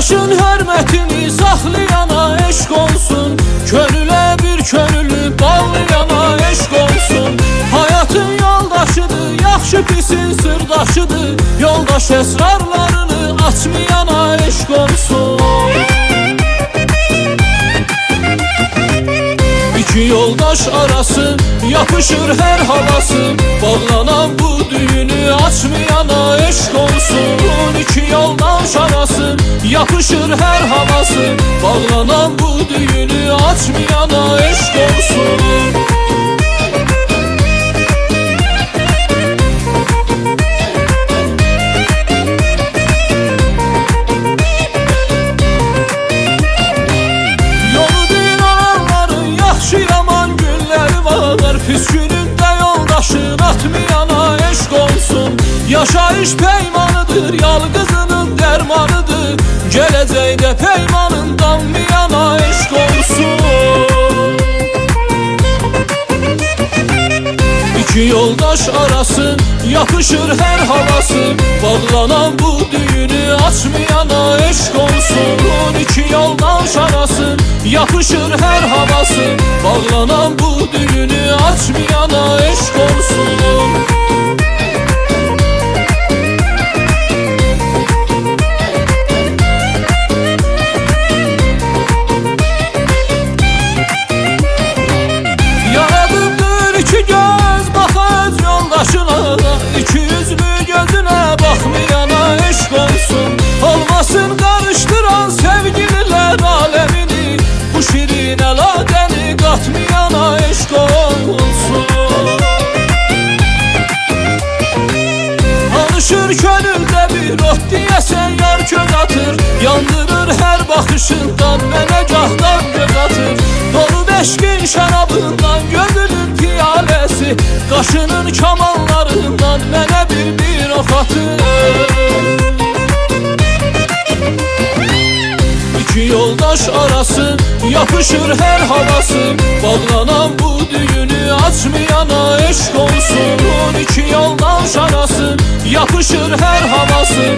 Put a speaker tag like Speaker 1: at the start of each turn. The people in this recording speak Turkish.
Speaker 1: Hasretini saklayana eşk olsun. Könüle bir könüllü bağlayana eşk olsun. Hayatın yoldaşıdır Yaxşı pisin sırdaşıdır. Yoldaş esrarlarını açmayana eşk olsun. İki yoldaş arası yapışır her havası yoldaş arası yapışır her havası. Bağlanan bu düğünü açmayana eşk olsun günündə yoldaşın atmayana eşq olsun Yaşayış peymanıdır, yalqızının dərmanıdır Gələcəkdə peymanından miyana eşq olsun. İki yoldaş arası yapışır her havası. Bağlanan bu düğünü açmayana eşk olsun. İki yoldaş arası yapışır her havası. Bağlanan bu düğünü açmayana eşk olsun Alışır könülde bir ot diyesen yar köz atır. Yandırır her bakışından mənə gahdan göz atır. Dolu beşkin şarabından gözünün piyalesi. Qaşının kamanlarından mənə bir bir ox atır. İki yoldaş arası yapışır her havası. Bağlanan bu düğünü açmayana eşk olsun. İki yoldaş arası yapışır her havası